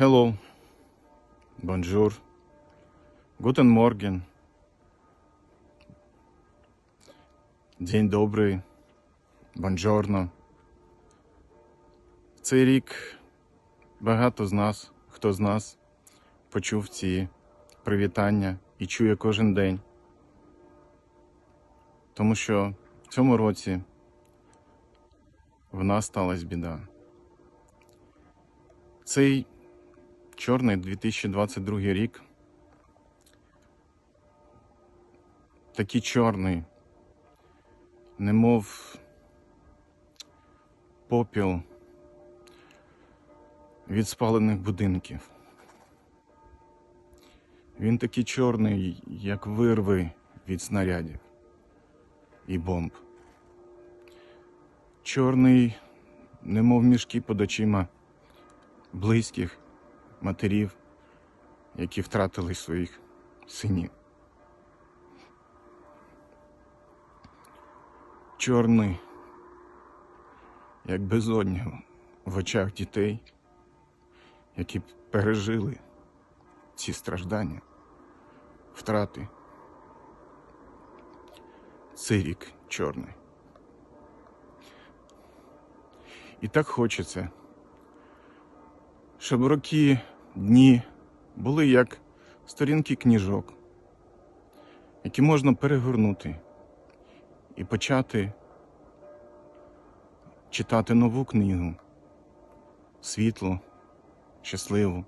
Hello. Bonjour. Guten Morgen. День добрий. Бонжорно. Цей рік багато з нас, хто з нас почув ці привітання і чує кожен день. Тому що в цьому році в нас сталася біда. Цей чорний 2022 рік такий чорний, немов попіл від спалених будинків. Він такий чорний, як вирви від снарядів і бомб. Чорний, немов мішки під очима близьких матерів, які втратили своїх синів. Чорний, як безодня в очах дітей, які пережили ці страждання, втрати. Цей рік чорний. І так хочеться, щоб роки, дні були як сторінки книжок, які можна перегорнути і почати читати нову книгу, світлу, щасливу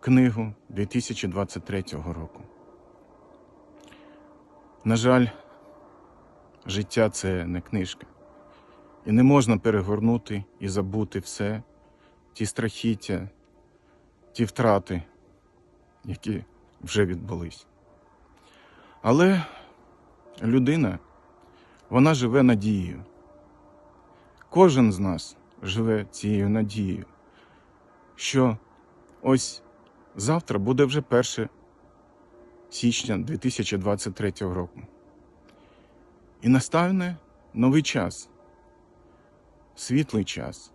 книгу 2023 року. На жаль, життя це не книжка. І не можна перегорнути і забути все, ті страхіття, ті втрати, які вже відбулись. Але людина, вона живе надією. Кожен з нас живе цією надією, що ось завтра буде вже 1 січня 2023 року. І настане новий час, світлий час.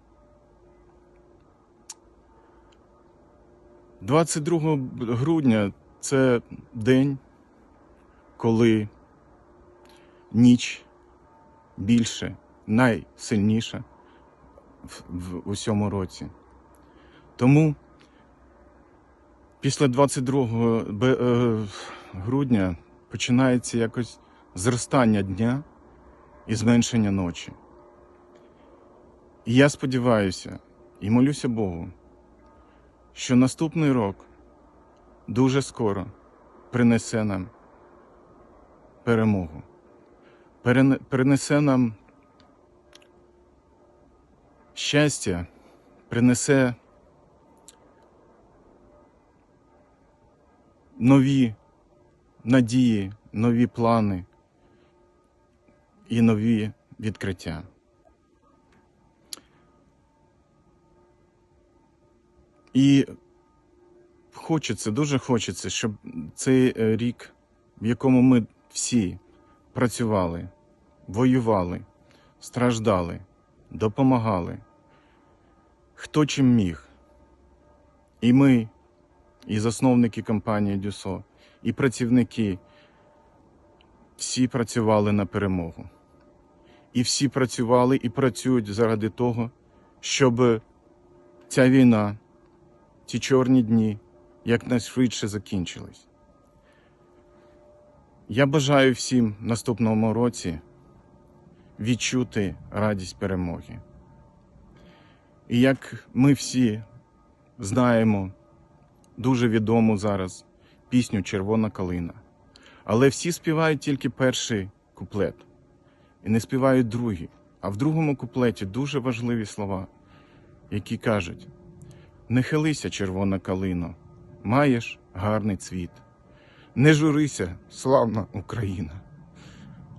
22 грудня це день, коли ніч більше, найсильніша в, в усьому році. Тому після 22 е, грудня починається якось зростання дня і зменшення ночі. І я сподіваюся і молюся Богу, що наступний рок дуже скоро принесе нам перемогу, принесе нам щастя, принесе нові надії, нові плани і нові відкриття. І хочеться, дуже хочеться, щоб цей е, рік, в якому ми всі працювали, воювали, страждали, допомагали, хто чим міг. І ми, і засновники компанії Дюсо, і працівники, всі працювали на перемогу. І всі працювали і працюють заради того, щоб ця війна, ці чорні дні якнайшвидше закінчились. Я бажаю всім в наступному році відчути радість перемоги. І як ми всі знаємо дуже відому зараз пісню Червона калина. Але всі співають тільки перший куплет і не співають другий. А в другому куплеті дуже важливі слова, які кажуть: Не хилися, червона калино, маєш гарний цвіт. Не журися, славна Україна,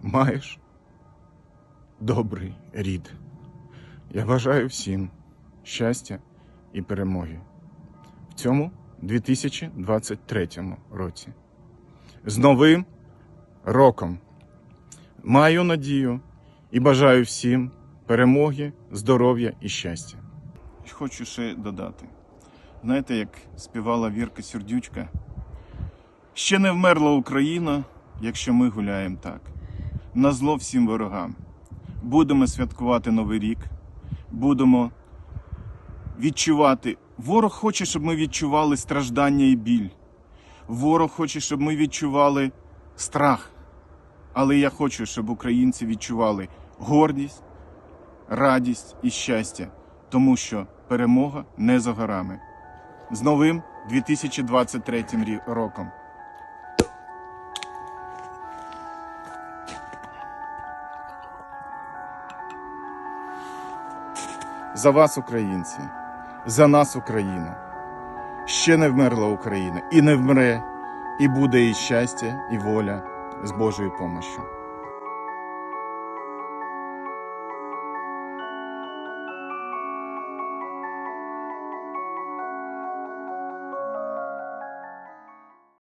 маєш добрий рід. Я бажаю всім щастя і перемоги в цьому 2023 році. З новим роком! Маю надію і бажаю всім перемоги, здоров'я і щастя. Хочу ще додати: Знаєте, як співала Вірка Сердючка? Ще не вмерла Україна, якщо ми гуляємо так. На зло всім ворогам. Будемо святкувати Новий рік, будемо відчувати. Ворог хоче, щоб ми відчували страждання і біль. Ворог хоче, щоб ми відчували страх. Але я хочу, щоб українці відчували гордість, радість і щастя, тому що перемога не за горами. З новим 2023 роком. За вас, українці, за нас, Україна. Ще не вмерла Україна і не вмре, і буде і щастя, і воля з Божою помощю.